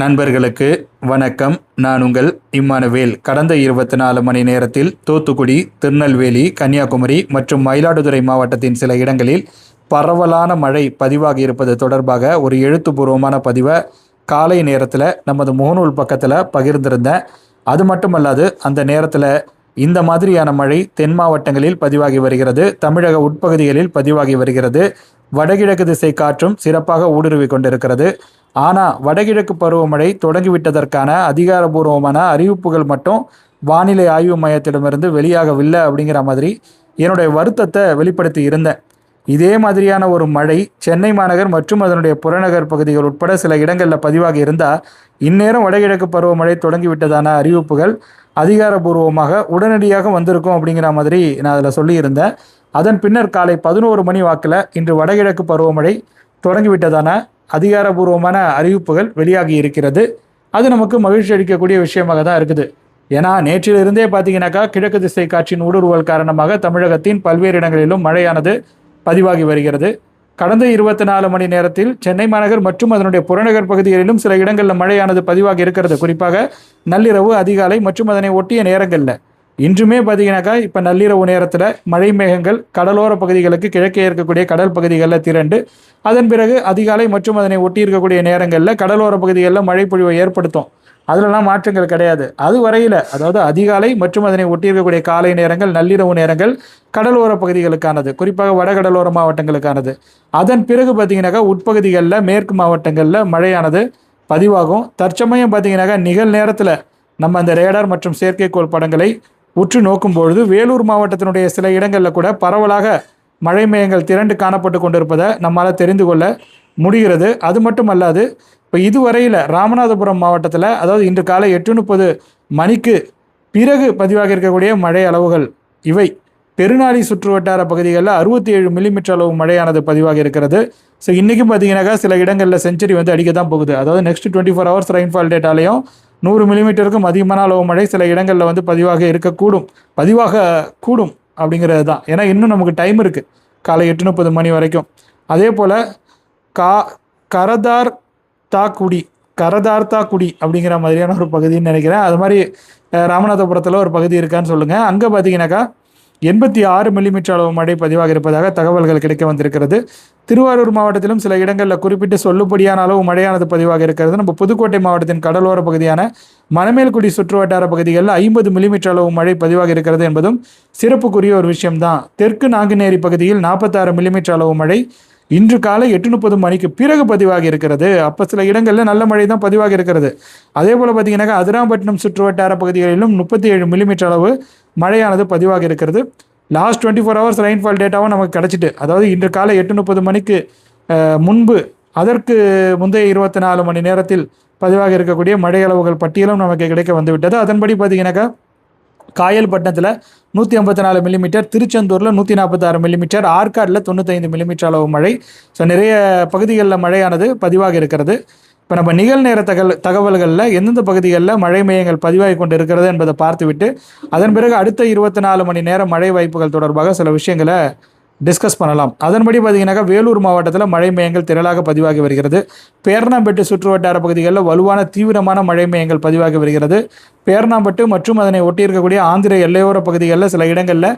நண்பர்களுக்கு வணக்கம். நான் உங்கள் இம்மானுவேல். கடந்த இருபத்தி நாலு மணி நேரத்தில் தூத்துக்குடி திருநெல்வேலி கன்னியாகுமரி மற்றும் மயிலாடுதுறை மாவட்டத்தின் சில இடங்களில் பரவலான மழை பதிவாகி இருப்பது தொடர்பாக ஒரு எழுத்துப்பூர்வமான பதிவை காலை நேரத்தில் நமது முகநூல் பக்கத்தில் பகிர்ந்திருந்தேன். அது மட்டுமல்லாது அந்த நேரத்தில் இந்த மாதிரியான மழை தென் மாவட்டங்களில் பதிவாகி வருகிறது. தமிழக உட்பகுதிகளில் பதிவாகி வருகிறது. வடகிழக்கு திசை காற்றும் சிறப்பாக ஊடுருவி கொண்டிருக்கிறது. ஆனால் வடகிழக்கு பருவமழை தொடங்கிவிட்டதற்கான அதிகாரபூர்வமான அறிவிப்புகள் மட்டும் வானிலை ஆய்வு மையத்திடமிருந்து வெளியாகவில்லை அப்படிங்கிற மாதிரி என்னுடைய வருத்தத்தை வெளிப்படுத்தி இருந்தேன். இதே மாதிரியான ஒரு மழை சென்னை மாநகர் மற்றும் அதனுடைய புறநகர் பகுதிகள் உட்பட சில இடங்களில் பதிவாகி இருந்தால் இந்நேரம் வடகிழக்கு பருவமழை தொடங்கிவிட்டதான அறிவிப்புகள் அதிகாரபூர்வமாக உடனடியாக வந்திருக்கும் அப்படிங்கிற மாதிரி நான் அதில் சொல்லியிருந்தேன். அதன் பின்னர் காலை பதினோரு மணி வாக்கில் இன்று வடகிழக்கு பருவமழை தொடங்கிவிட்டதான அதிகாரபூர்வமான அறிவிப்புகள் வெளியாகி இருக்கிறது. அது நமக்கு மகிழ்ச்சி அளிக்கக்கூடிய விஷயமாக தான் இருக்குது. ஏன்னா நேற்றிலிருந்தே பார்த்தீங்கன்னாக்கா கிழக்கு திசை காற்றின் ஊடுருவல் காரணமாக தமிழகத்தின் பல்வேறு இடங்களிலும் மழையானது பதிவாகி வருகிறது. கடந்த இருபத்தி நாலு மணி நேரத்தில் சென்னை மாநகர் மற்றும் அதனுடைய புறநகர் பகுதிகளிலும் சில இடங்களில் மழையானது பதிவாகி இருக்கிறது. குறிப்பாக நள்ளிரவு அதிகாலை மற்றும் அதனை ஒட்டிய நேரங்களில். இன்றுமே பார்த்தீங்கன்னாக்கா இப்போ நள்ளிரவு நேரத்தில் மழை மேகங்கள் கடலோர பகுதிகளுக்கு கிழக்கே இருக்கக்கூடிய கடல் பகுதிகளில் திரண்டு அதன் பிறகு அதிகாலை மற்றும் அதனை ஒட்டி இருக்கக்கூடிய நேரங்களில் கடலோர பகுதிகளில் மழை பொழிவை ஏற்படுத்தும். அதிலலாம் மாற்றங்கள் கிடையாது. அது வரையில் அதாவது அதிகாலை மற்றும் அதனை ஒட்டி இருக்கக்கூடிய காலை நேரங்கள் நள்ளிரவு நேரங்கள் கடலோர பகுதிகளுக்கானது. குறிப்பாக வடகடலோர மாவட்டங்களுக்கானது. அதன் பிறகு பார்த்தீங்கன்னாக்கா உட்பகுதிகளில் மேற்கு மாவட்டங்களில் மழையானது பதிவாகும். தற்சமயம் பார்த்தீங்கன்னாக்கா நிகழ் நேரத்தில் நம்ம அந்த ரேடார் மற்றும் செயற்கைக்கோள் படங்களை உற்று நோக்கும் பொழுது வேலூர் மாவட்டத்தினுடைய சில இடங்களில் கூட பரவலாக மழை மேகங்கள் திரண்டு காணப்பட்டு கொண்டிருப்பதை நம்மால் தெரிந்து கொள்ள முடிகிறது. அது மட்டும் அல்லாது இப்போ இதுவரையில் ராமநாதபுரம் மாவட்டத்தில் அதாவது இன்று காலை எட்டு முப்பது மணிக்கு பிறகு பதிவாக இருக்கக்கூடிய மழை அளவுகள் இவை. பெருநாளி சுற்று வட்டார பகுதிகளில் அறுபத்தி ஏழு மில்லிமீட்டர் அளவு மழையானது பதிவாக இருக்கிறது. ஸோ இன்றைக்கும் பார்த்தீங்கன்னாக்கா சில இடங்களில் செஞ்சுரி வந்து அடிக்க தான் போகுது. அதாவது next twenty four hours rainfall டேட்டாலையும் நூறு மில்லிமீட்டருக்கும் அதிகமான அளவு மழை சில இடங்களில் வந்து பதிவாக இருக்கக்கூடும். பதிவாக கூடும் அப்படிங்கிறது தான். ஏன்னா இன்னும் நமக்கு டைம் இருக்குது காலை எட்டு முப்பது மணி வரைக்கும். அதே போல் கா கரதார் தாக்குடி கரதார்த்தா குடி அப்படிங்கிற மாதிரியான ஒரு பகுதின்னு நினைக்கிறேன். அது மாதிரி ராமநாதபுரத்தில் ஒரு பகுதி இருக்கான்னு சொல்லுங்கள் அங்கே பார்த்தீங்கன்னாக்கா எண்பத்தி ஆறு மில்லிமீட்டர் அளவு மழை பதிவாக இருப்பதாக தகவல்கள் கிடைக்க வந்திருக்கிறது. திருவாரூர் மாவட்டத்திலும் சில இடங்களில் குறிப்பிட்டு சொல்லுபடியான அளவு மழையானது பதிவாக இருக்கிறது நம்ம புதுக்கோட்டை மாவட்டத்தின் கடலோர பகுதியான மணமேல்குடி சுற்றுவட்டார பகுதிகளில் ஐம்பது மில்லிமீட்டர் அளவு மழை பதிவாக இருக்கிறது என்பதும் சிறப்புக்குரிய ஒரு விஷயம்தான். தெற்கு நாங்குநேரி பகுதியில் நாற்பத்தாறு மில்லிமீட்டர் அளவு மழை இன்று காலை எட்டு முப்பது மணிக்கு பிறகு பதிவாகி இருக்கிறது அப்போ சில இடங்களில் நல்ல மழை தான் பதிவாக இருக்கிறது அதே போல் பார்த்தீங்கன்னாக்கா அதிராம்பட்டினம் சுற்றுவட்டார பகுதிகளிலும் முப்பத்தி ஏழு மில்லிமீட்டர் அளவு மழையானது பதிவாக இருக்கிறது. Last twenty four hours rainfall டேட்டாவும் நமக்கு கிடச்சிட்டு அதாவது இன்று காலை எட்டு முப்பது மணிக்கு முன்பு அதற்கு முந்தைய இருபத்தி நாலு மணி நேரத்தில் பதிவாக இருக்கக்கூடிய மழை அளவுகள் பட்டியலும் நமக்கு கிடைக்க வந்துவிட்டது. அதன்படி பார்த்தீங்கன்னாக்கா காயல்பட்டினத்தில் நூற்றி ஐம்பத்தி நாலு மில்லிமீட்டர் திருச்செந்தூரில் நூற்றி நாற்பத்தாறு மில்லிமீட்டர் ஆற்காடில் தொண்ணூத்தைந்து மில்லிமீட்டர் அளவு மழை. ஸோ நிறைய பகுதிகளில் மழையானது பதிவாக இருக்கிறது. இப்போ நம்ம நிகழ்நேர தகவல் தகவல்களில் எந்தெந்த பகுதிகளில் மழை மையங்கள் பதிவாகி கொண்டு இருக்கிறது என்பதை பார்த்துவிட்டு அதன் பிறகு அடுத்த இருபத்தி நாலு மணி நேரம் மழை வாய்ப்புகள் தொடர்பாக சில விஷயங்களை டிஸ்கஸ் பண்ணலாம். அதன்படி பார்த்தீங்கன்னாக்கா வேலூர் மாவட்டத்தில் மழை மையங்கள் திரளாக பதிவாகி வருகிறது. பேரணாம்பட்டு சுற்று வட்டார பகுதிகளில் வலுவான தீவிரமான மழை மையங்கள் பதிவாகி வருகிறது. பேர்ணாம்பட்டு மற்றும் அதனை ஒட்டியிருக்கக்கூடிய ஆந்திர எல்லையோர பகுதிகளில் சில இடங்களில்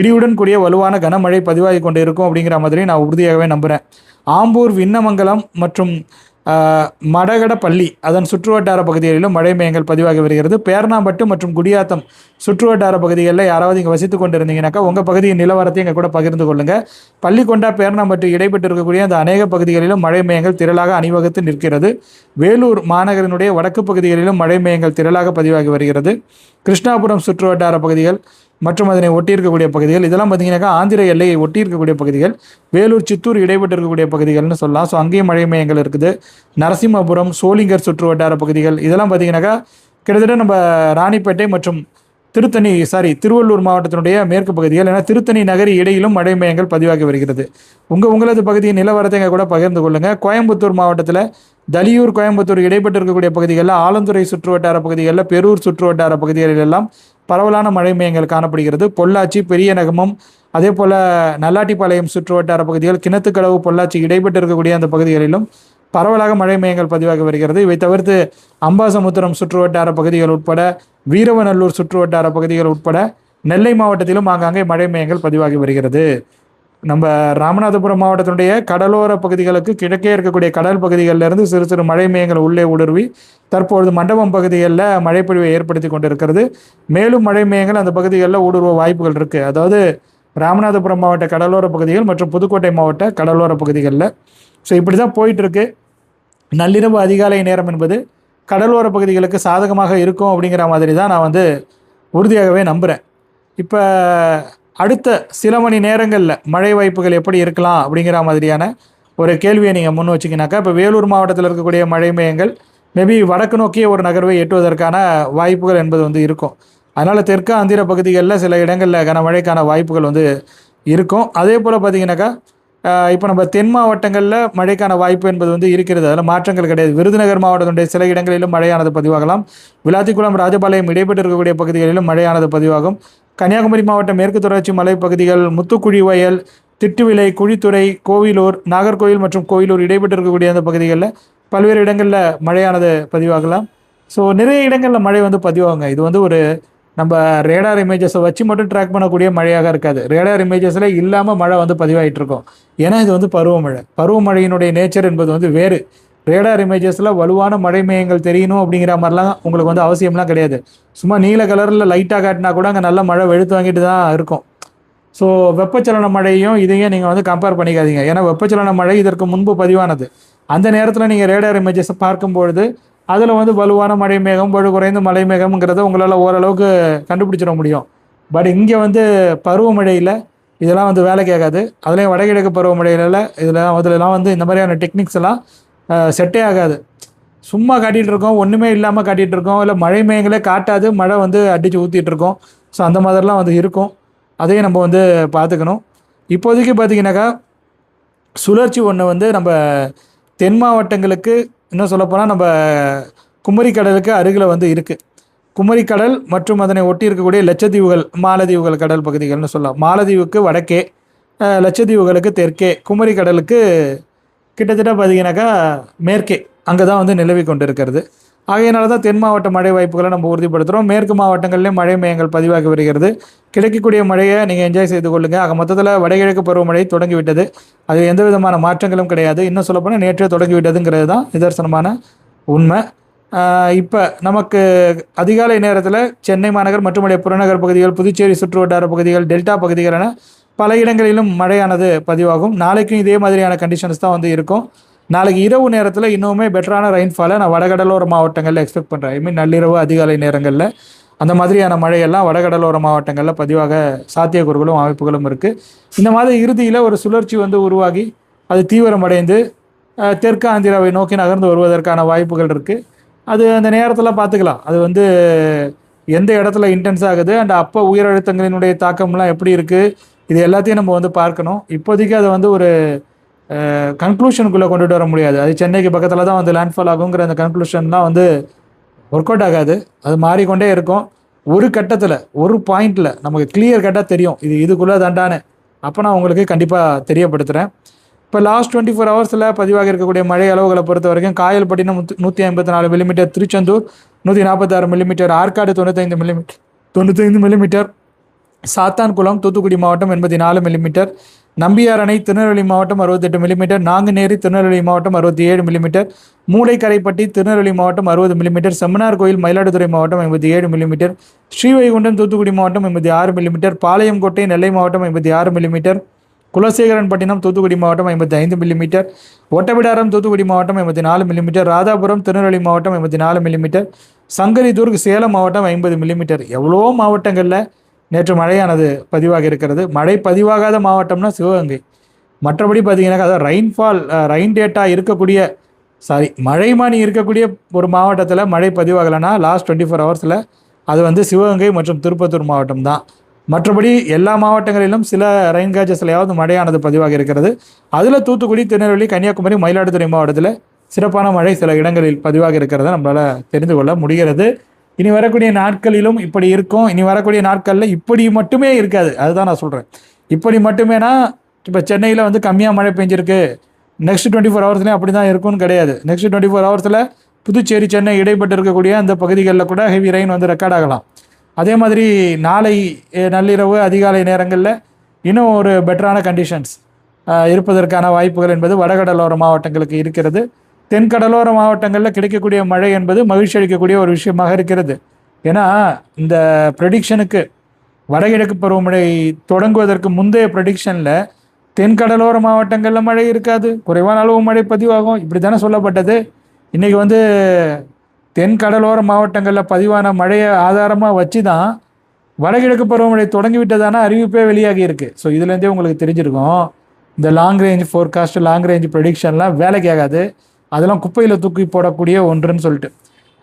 இடியுடன் கூடிய வலுவான கனமழை பதிவாகி கொண்டு இருக்கும் அப்படிங்கிற மாதிரி நான் உறுதியாகவே நம்புகிறேன் ஆம்பூர் விண்ணமங்கலம் மற்றும் மடகடப்பள்ளி அதன் சுற்றுவட்டார பகுதிகளிலும் மழை மேயங்கள் பதிவாகி வருகிறது. பேரணாம்பட்டு மற்றும் குடியாத்தம் சுற்றுவட்டார பகுதிகளில் யாராவது இங்கே வசித்து கொண்டு இருந்தீங்கன்னாக்கா உங்கள் பகுதியின் நிலவரத்தை எங்கள் கூட பகிர்ந்து கொள்ளுங்கள் பள்ளிக்கொண்டா பேரணாம்பட்டு இடைப்பட்டு இருக்கக்கூடிய அந்த அநேக பகுதிகளிலும் மழை மேயங்கள் திரளாக அணிவகுத்து நிற்கிறது. வேலூர் மாநகரினுடைய வடக்கு பகுதிகளிலும் மழை மேயங்கள் திரளாக பதிவாகி வருகிறது. கிருஷ்ணாபுரம் சுற்றுவட்டார பகுதிகள் மற்றும் அதனை ஒட்டி இருக்கக்கூடிய பகுதிகள். இதெல்லாம் பார்த்தீங்கன்னாக்கா ஆந்திர எல்லையை ஒட்டி இருக்கக்கூடிய பகுதிகள். வேலூர் சித்தூர் இடைப்பட்டு இருக்கக்கூடிய பகுதிகள்னு சொல்லலாம். ஸோ அங்கேயும் மழை மையங்கள் இருக்குது. நரசிம்மபுரம் சோளிங்கர் சுற்று வட்டார பகுதிகள். இதெல்லாம் பார்த்தீங்கன்னாக்கா கிட்டத்தட்ட நம்ம ராணிப்பேட்டை மற்றும் திருத்தணி சாரி திருவள்ளூர் மாவட்டத்தினுடைய மேற்கு பகுதிகள். ஏன்னா திருத்தணி நகரி இடையிலும் மழை மையங்கள் பதிவாகி வருகிறது. உங்கள் உங்களது பகுதியின் நிலவரத்தை கூட பகிர்ந்து கொள்ளுங்கள் கோயம்புத்தூர் மாவட்டத்தில் தலியூர் கோயம்புத்தூர் இடைப்பட்டு இருக்கக்கூடிய பகுதிகளில் ஆலந்துறை சுற்று வட்டார பகுதிகளில் பெரூர் சுற்று வட்டார பகுதிகளில் எல்லாம் பரவலான மழை மையங்கள் காணப்படுகிறது. பொள்ளாச்சி பெரிய நகமம் அதே போல் நல்லாட்டிப்பாளையம் சுற்றுவட்டார பகுதிகள் கிணத்துக்கடவு பொள்ளாச்சி இடைப்பட்டு இருக்கக்கூடிய அந்த பகுதிகளிலும் பரவலாக மழை மையங்கள் பதிவாகி வருகிறது. இவை தவிர்த்து அம்பாசமுத்திரம் சுற்றுவட்டார பகுதிகள் உட்பட வீரவநல்லூர் சுற்றுவட்டார பகுதிகள் உட்பட நெல்லை மாவட்டத்திலும் ஆங்காங்கே மழை மையங்கள் பதிவாகி வருகிறது. நம்ம ராமநாதபுரம் மாவட்டத்தினுடைய கடலோர பகுதிகளுக்கு கிழக்கே இருக்கக்கூடிய கடல் பகுதிகளிலிருந்து சிறு சிறு மழை மையங்கள் உள்ளே ஊடுருவி தற்பொழுது மண்டபம் பகுதிகளில் மழைப்பொழிவை ஏற்படுத்தி கொண்டிருக்கிறது. மேலும் மழை மையங்கள் அந்த பகுதிகளில் ஊடுருவ வாய்ப்புகள் இருக்குது அதாவது ராமநாதபுரம் மாவட்ட கடலோர பகுதிகள் மற்றும் புதுக்கோட்டை மாவட்ட கடலோர பகுதிகளில். ஸோ இப்படி தான் போயிட்டுருக்கு. நள்ளிரவு அதிகாலை நேரம் என்பது கடலோர பகுதிகளுக்கு சாதகமாக இருக்கும் அப்படிங்கிற மாதிரி தான் நான் வந்து உறுதியாகவே நம்புகிறேன் இப்போ அடுத்த சில மணி நேரங்களில் மழை வாய்ப்புகள் எப்படி இருக்கலாம் அப்படிங்கிற மாதிரியான ஒரு கேள்வியை நீங்கள் முன் வச்சிங்கனாக்கா இப்போ வேலூர் மாவட்டத்தில் இருக்கக்கூடிய மழை மையங்கள் மேபி வடக்கு நோக்கிய ஒரு நகர்வை எட்டுவதற்கான வாய்ப்புகள் என்பது வந்து இருக்கும். அதனால் தெற்கு ஆந்திர பகுதிகளில் சில இடங்களில் கனமழைக்கான வாய்ப்புகள் வந்து இருக்கும். அதே போல் பார்த்தீங்கன்னாக்கா இப்போ நம்ம தென் மாவட்டங்களில் மழைக்கான வாய்ப்பு என்பது வந்து இருக்கிறது. அதில் மாற்றங்கள் கிடையாது. விருதுநகர் மாவட்டத்துடைய சில இடங்களிலும் மழையானது பதிவாகலாம். விளாத்திக்குளம் ராஜபாளையம் இடைப்பட்டு இருக்கக்கூடிய பகுதிகளிலும் மழையானது பதிவாகும். கன்னியாகுமரி மாவட்டம் மேற்கு தொடர்ச்சி மலைப்பகுதிகள் முத்துக்குழி வயல் திட்டுவிலை குழித்துறை கோவிலூர் நாகர்கோவில் மற்றும் கோவிலூர் இடைப்பட்டு இருக்கக்கூடிய அந்த பகுதிகளில் பல்வேறு இடங்களில் மழையானது பதிவாகலாம். ஸோ நிறைய இடங்களில் மழை வந்து பதிவாகுங்க. இது வந்து ஒரு நம்ம ரேடார் இமேஜஸை வச்சு மட்டும் ட்ராக் பண்ணக்கூடிய மழையாக இருக்காது. ரேடார் இமேஜஸில் இல்லாமல் மழை வந்து பதிவாகிட்டு இருக்கும் ஏன்னா இது வந்து பருவமழை. பருவமழையினுடைய நேச்சர் என்பது வந்து வேறு. ரேடார் இமேஜஸில் வலுவான மழை மேயங்கள் தெரியணும் அப்படிங்கிற மாதிரிலாம் உங்களுக்கு வந்து அவசியம்லாம் கிடையாது. சும்மா நீல கலரில் லைட்டாக காட்டினா கூட அங்கே நல்ல மழை வெளுத்து வாங்கிட்டு தான் இருக்கும். ஸோ வெப்பச்சலன மழையும் இதையும் நீங்கள் வந்து கம்பேர் பண்ணிக்காதீங்க. ஏன்னா வெப்பச்சலன மழை இதற்கு முன்பு பதிவானது. அந்த நேரத்தில் நீங்கள் ரேடார் இமேஜஸை பார்க்கும்பொழுது அதில் வந்து வலுவான மழை மேகம் வலு குறைந்த மழை மேகம்ங்கிறத உங்களால் ஓரளவுக்கு கண்டுபிடிச்சிட முடியும். பட் இங்கே வந்து பருவமழையில் இதெல்லாம் வந்து வேலை கேட்காது. அதுலேயும் வடகிழக்கு பருவமழையில இதெல்லாம் அதிலலாம் வந்து இந்த மாதிரியான டெக்னிக்ஸ் எல்லாம் செட்டே ஆகாது. சும்மா காட்டிகிட்டு இருக்கோம் ஒன்றுமே இல்லாமல் காட்டிகிட்டு இருக்கோம் இல்லை மழை மேயங்களே காட்டாது மழை வந்து அடித்து ஊற்றிட்டு இருக்கோம் ஸோ அந்த மாதிரிலாம் வந்து இருக்கும். அதையும் நம்ம வந்து பார்த்துக்கணும். இப்போதைக்கு பார்த்தீங்கன்னாக்கா சுழற்சி ஒன்று வந்து நம்ம தென் மாவட்டங்களுக்கு இன்னும் சொல்லப்போனால் நம்ம குமரி கடலுக்கு அருகில் வந்து இருக்குது குமரி கடல் மற்றும் அதனை ஒட்டி இருக்கக்கூடிய லட்சத்தீவுகள் மாலதீவுகள் கடல் பகுதிகள்னு சொல்லலாம். மாலதீவுக்கு வடக்கே லட்சத்தீவுகளுக்கு தெற்கே குமரி கடலுக்கு கிட்டத்தட்ட பார்த்தீங்கன்னாக்கா மேற்கே அங்கே தான் வந்து நிலவி கொண்டு இருக்கிறது ஆகையினால தான் தென் மாவட்ட மழை வாய்ப்புகளை நம்ம உறுதிப்படுத்துகிறோம் மேற்கு மாவட்டங்களிலே மழை மையங்கள் பதிவாகி வருகிறது. கிடைக்கக்கூடிய மழையை நீங்கள் என்ஜாய் செய்து கொள்ளுங்கள் ஆக மொத்தத்தில் வடகிழக்கு பருவமழை தொடங்கிவிட்டது. அது எந்த விதமான மாற்றங்களும் கிடையாது. இன்னும் சொல்லப்போனால் நேற்றே தொடங்கிவிட்டதுங்கிறது தான் நிதர்சனமான உண்மை. இப்போ நமக்கு அதிகாலை நேரத்தில் சென்னை மாநகர் மற்றும் புறநகர் பகுதிகள் புதுச்சேரி சுற்றுவட்டார பகுதிகள் டெல்டா பகுதிகள் என பல இடங்களிலும் மழையானது பதிவாகும். நாளைக்கும் இதே மாதிரியான கண்டிஷன்ஸ் தான் வந்து இருக்கும். நாளைக்கு இரவு நேரத்தில் இன்னுமே பெட்டரான ரெயின்ஃபாலை நான் வடகடலோர மாவட்டங்களில் எக்ஸ்பெக்ட் பண்ணுறேன் ஐ மீன் நள்ளிரவு அதிகாலை நேரங்களில். அந்த மாதிரியான மழையெல்லாம் வடகடலோர மாவட்டங்களில் பதிவாக சாத்தியக்கூறுகளும் வாய்ப்புகளும் இருக்குது இந்த மாத இறுதியில் ஒரு சுழற்சி வந்து உருவாகி அது தீவிரமடைந்து தெற்கு ஆந்திராவை நோக்கி நகர்ந்து வருவதற்கான வாய்ப்புகள் இருக்குது அது அந்த நேரத்தில் பார்த்துக்கலாம். அது வந்து எந்த இடத்துல இன்டென்ஸ் ஆகுது அண்ட் அப்போ உயர் அழுத்தங்களினுடைய தாக்கம்லாம் எப்படி இருக்குது இது எல்லாத்தையும் நம்ம வந்து பார்க்கணும். இப்போதைக்கு அதை வந்து ஒரு கன்க்ளூஷனுக்குள்ளே கொண்டுட்டு வர முடியாது. அது சென்னைக்கு பக்கத்தில் தான் வந்து லேண்ட்ஃபால் ஆகுங்கிற அந்த கன்க்ளூஷன்லாம் வந்து ஒர்க் அவுட் ஆகாது. அது மாறிக்கொண்டே இருக்கும். ஒரு கட்டத்தில் ஒரு பாயிண்டில் நமக்கு கிளியர் கட்டாக தெரியும். இது இதுக்குள்ளே தாண்டானே அப்போ நான் உங்களுக்கு கண்டிப்பாக தெரியப்படுத்துகிறேன் இப்போ லாஸ்ட் டுவெண்ட்டி ஃபோர் ஹவர்ஸில் பதிவாக இருக்கக்கூடிய மழை அளவுகளை பொறுத்த வரைக்கும் காயல்பட்டினம் நூற்றி ஐம்பத்தி நாலு மில்லிமீட்டர் திருச்செந்தூர் நூற்றி நாற்பத்தாறு மில்லிமீட்டர் ஆற்காடு தொண்ணூத்தைந்து மில்லிமீட்டர் தொண்ணூத்தைந்து மில்லிமீட்டர் சாத்தான்குளம் தூத்துக்குடி மாவட்டம் எண்பத்தி நாலு மில்லிமீட்டர் நம்பியார் அணை திருநெல்வேலி மாவட்டம் அறுபத்தெட்டு மில்லிமீட்டர் நாங்குநேரி திருநெல்வேலி மாவட்டம் அறுபத்தி ஏழு மில்லிமீட்டர் மூளைக்கரைப்பட்டி திருநெல்வேலி மாவட்டம் அறுபது மில்லிமீட்டர் செம்மனார் கோயில் மயிலாடுதுறை மாவட்டம் எண்பத்தி ஏழு மில்லிமீட்டர் ஸ்ரீவைகுண்டம் தூத்துக்குடி மாவட்டம் எண்பத்தி ஆறு மில்லிமீட்டர் பாளையங்கோட்டை நெல்லை மாவட்டம் எண்பத்தி ஆறு மில்லிமீட்டர் குலசேகரன்பட்டினம் தூத்துக்குடி மாவட்டம் ஐம்பத்தி ஐந்து மில்லிமீட்டர் ஒட்டபிடாரம் தூத்துக்குடி மாவட்டம் ஐம்பத்தி நாலு மில்லிமீட்டர் ராதாபுரம் திருநெல்வேலி மாவட்டம் ஐம்பத்தி நாலு மில்லிமீட்டர் சங்கரிதூர்க் சேலம் மாவட்டம் ஐம்பது மில்லிமீட்டர் எவ்வளோ மாவட்டங்களில் நேற்று மழையானது பதிவாக இருக்கிறது. மழை பதிவாகாத மாவட்டம்னா சிவகங்கை. மற்றபடி பார்த்தீங்கன்னாக்கா அதாவது ரெயின்ஃபால் ரெயின் டேட்டா இருக்கக்கூடிய சாரி மழைமானி இருக்கக்கூடிய ஒரு மாவட்டத்தில் மழை பதிவாகலைன்னா லாஸ்ட் டுவெண்ட்டி ஃபோர் ஹவர்ஸில் அது வந்து சிவகங்கை மற்றும் திருப்பத்தூர் மாவட்டம் தான். மற்றபடி எல்லா மாவட்டங்களிலும் சில ரெயின் கேஜஸ்லையாவது மழையானது பதிவாக இருக்கிறது. அதில் தூத்துக்குடி திருநெல்வேலி கன்னியாகுமரி மயிலாடுதுறை மாவட்டத்தில் சிறப்பான மழை சில இடங்களில் பதிவாக இருக்கிறத நம்மளால் தெரிந்து கொள்ள முடிகிறது. இனி வரக்கூடிய நாட்களிலும் இப்படி இருக்கும். இனி வரக்கூடிய நாட்களில் இப்படி மட்டுமே இருக்காது. அதுதான் நான் சொல்கிறேன் இப்படி மட்டுமேனா இப்போ சென்னையில் வந்து கம்மியாக மழை பெஞ்சிருக்கு. நெக்ஸ்ட் டுவெண்ட்டி ஃபோர் ஹவர்ஸ்லேயும் அப்படி தான் இருக்கும்னு கிடையாது. நெக்ஸ்ட் டுவெண்ட்டி ஃபோர் ஹவர்ஸில் புதுச்சேரி சென்னை இடைப்பட்டு இருக்கக்கூடிய அந்த பகுதிகளில் கூட ஹெவி ரெயின் வந்து ரெக்கார்ட் ஆகலாம். அதே மாதிரி நாளை நள்ளிரவு அதிகாலை நேரங்களில் இன்னும் ஒரு பெட்டரான கண்டிஷன்ஸ் இருப்பதற்கான வாய்ப்புகள் என்பது வடகடலோர மாவட்டங்களுக்கு இருக்கிறது. தென்கடலோர மாவட்டங்களில் கிடைக்கக்கூடிய மழை என்பது மகிழ்ச்சி அளிக்கக்கூடிய ஒரு விஷயமாக இருக்கிறது. ஏன்னா இந்த ப்ரெடிக்ஷனுக்கு வடகிழக்கு பருவமழை தொடங்குவதற்கு முந்தைய ப்ரெடிக்ஷனில் தென்கடலோர மாவட்டங்களில் மழை இருக்காது. குறைவான அளவு மழை பதிவாகும். இப்படி தானே சொல்லப்பட்டது. இன்றைக்கி வந்து தென் கடலோர மாவட்டங்களில் பதிவான மழையை ஆதாரமாக வச்சு தான் வடகிழக்கு பருவமழை தொடங்கி விட்டதான அறிவிப்பே வெளியாகி இருக்குது ஸோ இதுலேருந்தே உங்களுக்கு தெரிஞ்சிருக்கும். இந்த long range forecast long range ப்ரொடிக்ஷன்லாம் வேலைக்கு ஆகாது. அதெல்லாம் குப்பையில் தூக்கி போடக்கூடிய ஒன்றுன்னு சொல்லிட்டு.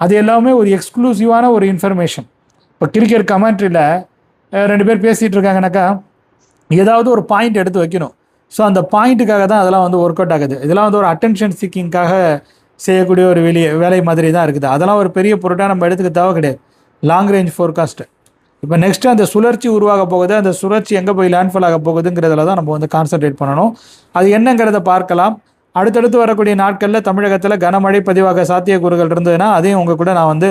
அது எல்லாமே ஒரு எக்ஸ்க்ளூசிவான ஒரு இன்ஃபர்மேஷன் இப்போ கிரிக்கெட் கமெண்ட்ரியில் ரெண்டு பேர் பேசிகிட்டு இருக்காங்கனாக்கா ஏதாவது ஒரு பாயிண்ட் எடுத்து வைக்கணும். ஸோ அந்த பாயிண்ட்டுக்காக தான் அதெல்லாம் வந்து ஒர்க் அவுட் ஆகுது. இதெல்லாம் வந்து ஒரு அட்டென்ஷன் சீக்கிங்காக செய்யக்கூடிய ஒரு வெளியே வேலை மாதிரி தான் இருக்குது. அதெல்லாம் ஒரு பெரிய பொருட்டாக நம்ம எடுத்துக்க தேவை கிடையாது. லாங் ரேஞ்ச் ஃபோர்காஸ்ட்டு இப்போ நெக்ஸ்ட்டு அந்த சுழற்சி உருவாக போகுது. அந்த சுழற்சி எங்கே போய் லேண்ட்ஃபால் ஆக போகுதுங்கிறதுல தான் நம்ம வந்து கான்சன்ட்ரேட் பண்ணணும். அது என்னங்கிறத பார்க்கலாம். அடுத்தடுத்து வரக்கூடிய நாட்களில் தமிழகத்தில் கனமழை பதிவாக சாத்தியக்கூறுகள் இருந்ததுன்னா அதையும் உங்கள் கூட நான் வந்து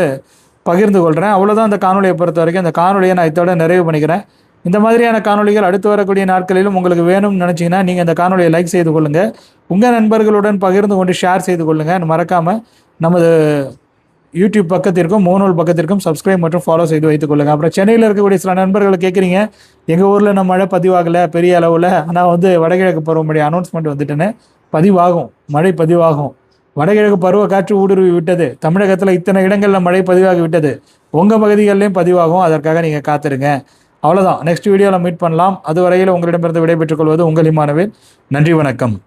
பகிர்ந்து கொள்கிறேன் அவ்வளோதான் அந்த காணொலியை பொறுத்த வரைக்கும் இந்த காணொலியை நான் இதோட நிறைவு பண்ணிக்கிறேன். இந்த மாதிரியான காணொளிகள் அடுத்து வரக்கூடிய நாட்களிலும் உங்களுக்கு வேணும்னு நினச்சிங்கன்னா நீங்கள் இந்த காணொலியை லைக் செய்து கொள்ளுங்கள் உங்கள் நண்பர்களுடன் பகிர்ந்து கொண்டு ஷேர் செய்து கொள்ளுங்கள் மறக்காமல் நமது யூடியூப் பக்கத்திற்கும் மூணூல் பக்கத்திற்கும் சப்ஸ்கிரைப் மற்றும் ஃபாலோ செய்து வைத்துக் கொள்ளுங்கள் அப்புறம் சென்னையில் இருக்கக்கூடிய சில நண்பர்கள் கேட்குறீங்க எங்கள் ஊரில் நம்ம மழை பதிவாகலை பெரிய அளவில். ஆனால் வந்து வடகிழக்கு பருவமழை அனௌன்ஸ்மெண்ட் வந்துட்டுன்னு. பதிவாகும். மழை பதிவாகும். வடகிழக்கு பருவ காற்று ஊடுருவி விட்டது. தமிழகத்தில் இத்தனை இடங்களில் மழை பதிவாகி விட்டது. உங்கள் பகுதிகளிலையும் பதிவாகும். அதற்காக நீங்கள் காத்திருங்க. அவ்வளோதான் நெக்ஸ்ட் வீடியோவில் மீட் பண்ணலாம். அதுவரையில் உங்களிடமிருந்து விடைபெற்றுக் கொள்வது உங்கள் இமானவே நன்றி வணக்கம்.